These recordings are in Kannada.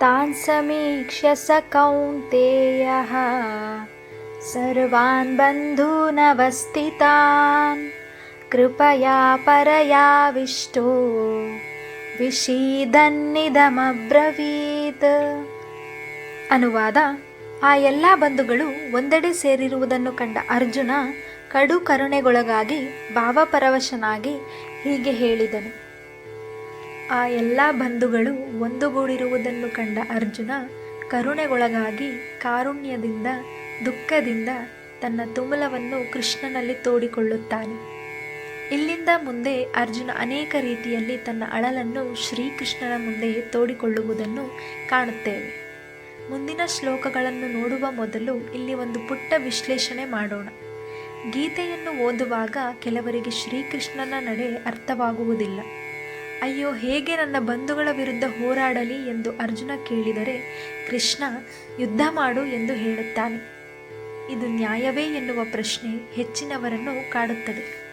तान् समीक्ष्य स कौन्तेयः सर्वान् बन्धूनवस्थितान् कृपया परयाविष्टो ವಿಷೀದನ್ನಿದಮಬ್ರವೀತ್ ಅನುವಾದ ಆ ಎಲ್ಲ ಬಂಧುಗಳು ಒಂದೆಡೆ ಸೇರಿರುವುದನ್ನು ಕಂಡ ಅರ್ಜುನ ಕಡು ಕರುಣೆಗೊಳಗಾಗಿ ಭಾವಪರವಶನಾಗಿ ಹೀಗೆ ಹೇಳಿದನು ಆ ಎಲ್ಲ ಬಂಧುಗಳು ಒಂದುಗೂಡಿರುವುದನ್ನು ಕಂಡ ಅರ್ಜುನ ಕರುಣೆಗೊಳಗಾಗಿ ಕಾರುಣ್ಯದಿಂದ, ದುಃಖದಿಂದ ತನ್ನ ತುಮಲವನ್ನು ಕೃಷ್ಣನಲ್ಲಿ ತೋಡಿಕೊಳ್ಳುತ್ತಾನೆ. ಇಲ್ಲಿಂದ ಮುಂದೆ ಅರ್ಜುನ ಅನೇಕ ರೀತಿಯಲ್ಲಿ ತನ್ನ ಅಳಲನ್ನು ಶ್ರೀಕೃಷ್ಣನ ಮುಂದೆ ತೋಡಿಕೊಳ್ಳುವುದನ್ನು ಕಾಣುತ್ತೇವೆ. ಮುಂದಿನ ಶ್ಲೋಕಗಳನ್ನು ನೋಡುವ ಮೊದಲು ಇಲ್ಲಿ ಒಂದು ಪುಟ್ಟ ವಿಶ್ಲೇಷಣೆ ಮಾಡೋಣ. ಗೀತೆಯನ್ನು ಓದುವಾಗ ಕೆಲವರಿಗೆ ಶ್ರೀಕೃಷ್ಣನ ನಡೆ ಅರ್ಥವಾಗುವುದಿಲ್ಲ. ಅಯ್ಯೋ, ಹೇಗೆ ನನ್ನ ಬಂಧುಗಳ ವಿರುದ್ಧ ಹೋರಾಡಲಿ ಎಂದು ಅರ್ಜುನ ಕೇಳಿದರೆ, ಕೃಷ್ಣ, ಯುದ್ಧ ಮಾಡು ಎಂದು ಹೇಳುತ್ತಾನೆ. ಇದು ನ್ಯಾಯವೇ ಎನ್ನುವ ಪ್ರಶ್ನೆ ಹೆಚ್ಚಿನವರನ್ನು ಕಾಡುತ್ತದೆ.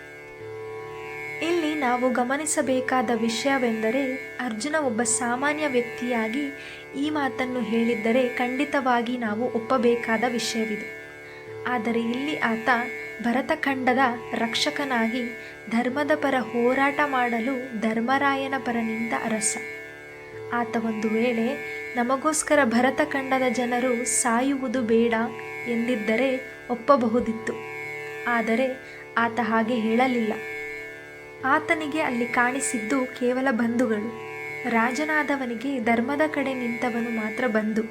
ಇಲ್ಲಿ ನಾವು ಗಮನಿಸಬೇಕಾದ ವಿಷಯವೆಂದರೆ, ಅರ್ಜುನ ಒಬ್ಬ ಸಾಮಾನ್ಯ ವ್ಯಕ್ತಿಯಾಗಿ ಈ ಮಾತನ್ನು ಹೇಳಿದ್ದರೆ ಖಂಡಿತವಾಗಿ ನಾವು ಒಪ್ಪಬೇಕಾದ ವಿಷಯವಿದೆ. ಆದರೆ ಇಲ್ಲಿ ಆತ ಭರತಖಂಡದ ರಕ್ಷಕನಾಗಿ ಧರ್ಮದ ಪರ ಹೋರಾಟ ಮಾಡಲು ಧರ್ಮರಾಯನ ಪರ ನಿಂತ ಅರಸ. ಆತ ಒಂದು ವೇಳೆ ನಮಗೋಸ್ಕರ ಭರತಖಂಡದ ಜನರು ಸಾಯುವುದು ಬೇಡ ಎಂದಿದ್ದರೆ ಒಪ್ಪಬಹುದಿತ್ತು. ಆದರೆ ಆತ ಹಾಗೆ ಹೇಳಲಿಲ್ಲ. ಆತನಿಗೆ ಅಲ್ಲಿ ಕಾಣಿಸಿದ್ದು ಕೇವಲ ಬಂಧುಗಳು. ರಾಜನಾದವನಿಗೆ ಧರ್ಮದ ಕಡೆ ನಿಂತವನು ಮಾತ್ರ ಬಂಧು.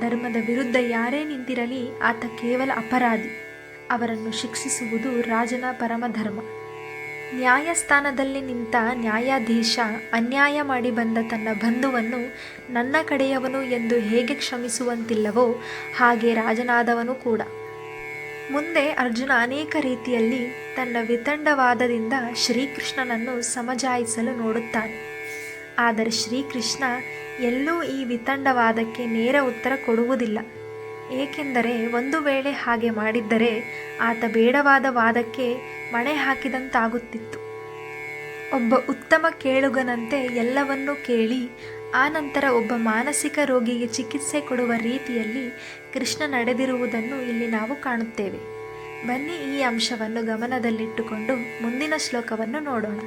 ಧರ್ಮದ ವಿರುದ್ಧ ಯಾರೇ ನಿಂತಿರಲಿ ಆತ ಕೇವಲ ಅಪರಾಧಿ. ಅವರನ್ನು ಶಿಕ್ಷಿಸುವುದು ರಾಜನ ಪರಮಧರ್ಮ. ನ್ಯಾಯಸ್ಥಾನದಲ್ಲಿ ನಿಂತ ನ್ಯಾಯಾಧೀಶ ಅನ್ಯಾಯ ಮಾಡಿ ಬಂದ ತನ್ನ ಬಂಧುವನ್ನು ನನ್ನ ಕಡೆಯವನು ಎಂದು ಹೇಗೆ ಕ್ಷಮಿಸುವಂತಿಲ್ಲವೋ ಹಾಗೆ ರಾಜನಾದವನು ಕೂಡ. ಮುಂದೆ ಅರ್ಜುನ ಅನೇಕ ರೀತಿಯಲ್ಲಿ ತನ್ನ ವಿತಂಡವಾದದಿಂದ ಶ್ರೀಕೃಷ್ಣನನ್ನು ಸಮಜಾಯಿಸಲು ನೋಡುತ್ತಾನೆ. ಆದರೆ ಶ್ರೀಕೃಷ್ಣ ಎಲ್ಲೂ ಈ ವಿತಂಡವಾದಕ್ಕೆ ನೇರ ಉತ್ತರ ಕೊಡುವುದಿಲ್ಲ. ಏಕೆಂದರೆ ಒಂದು ವೇಳೆ ಹಾಗೆ ಮಾಡಿದ್ದರೆ ಆತ ಬೇಡವಾದ ವಾದಕ್ಕೆ ಮಣೆ ಹಾಕಿದಂತಾಗುತ್ತಿತ್ತು. ಒಬ್ಬ ಉತ್ತಮ ಕೇಳುಗನಂತೆ ಎಲ್ಲವನ್ನೂ ಕೇಳಿ ಆನಂತರ ಒಬ್ಬ ಮಾನಸಿಕ ರೋಗಿಗೆ ಚಿಕಿತ್ಸೆ ಕೊಡುವ ರೀತಿಯಲ್ಲಿ ಕೃಷ್ಣ ನಡೆದಿರುವುದನ್ನು ಇಲ್ಲಿ ನಾವು ಕಾಣುತ್ತೇವೆ. ಬನ್ನಿ ಈ ಅಂಶವನ್ನು ಗಮನದಲ್ಲಿಟ್ಟುಕೊಂಡು ಮುಂದಿನ ಶ್ಲೋಕವನ್ನು ನೋಡೋಣ.